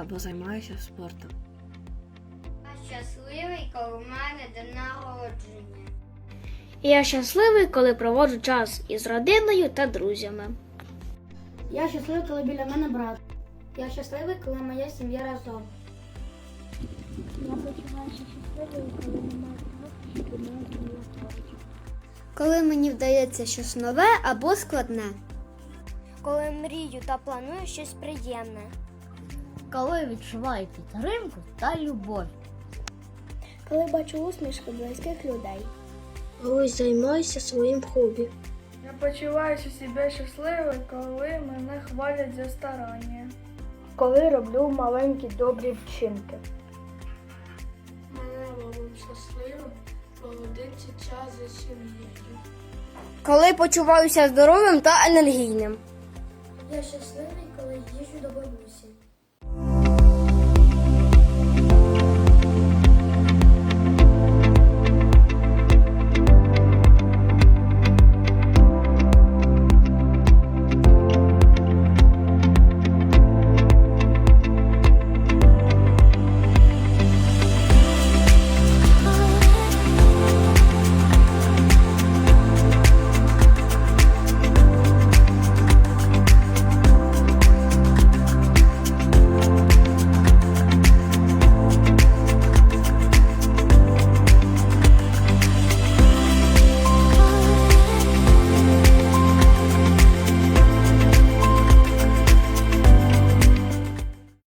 або займаюся спортом. Я щасливий, коли в мене день народження. Я щасливий, коли проводжу час із родиною та друзями. Я щасливий, коли біля мене брат. Я щасливий, коли моя сім'я разом. Я почуваюся щасливою, коли немає трохи Коли мені вдається щось нове або складне. Коли мрію та планую щось приємне. Коли відчуваю підтримку та любов. Коли бачу усмішки близьких людей. Коли займаюся своїм хобі. Я почуваюся себе щасливою, коли мене хвалять за старання. Коли роблю маленькі добрі вчинки. Мене робить щасливим проводити час за сім'єю. Коли почуваюся здоровим та енергійним. Я щасливий, коли їжу до бабусі.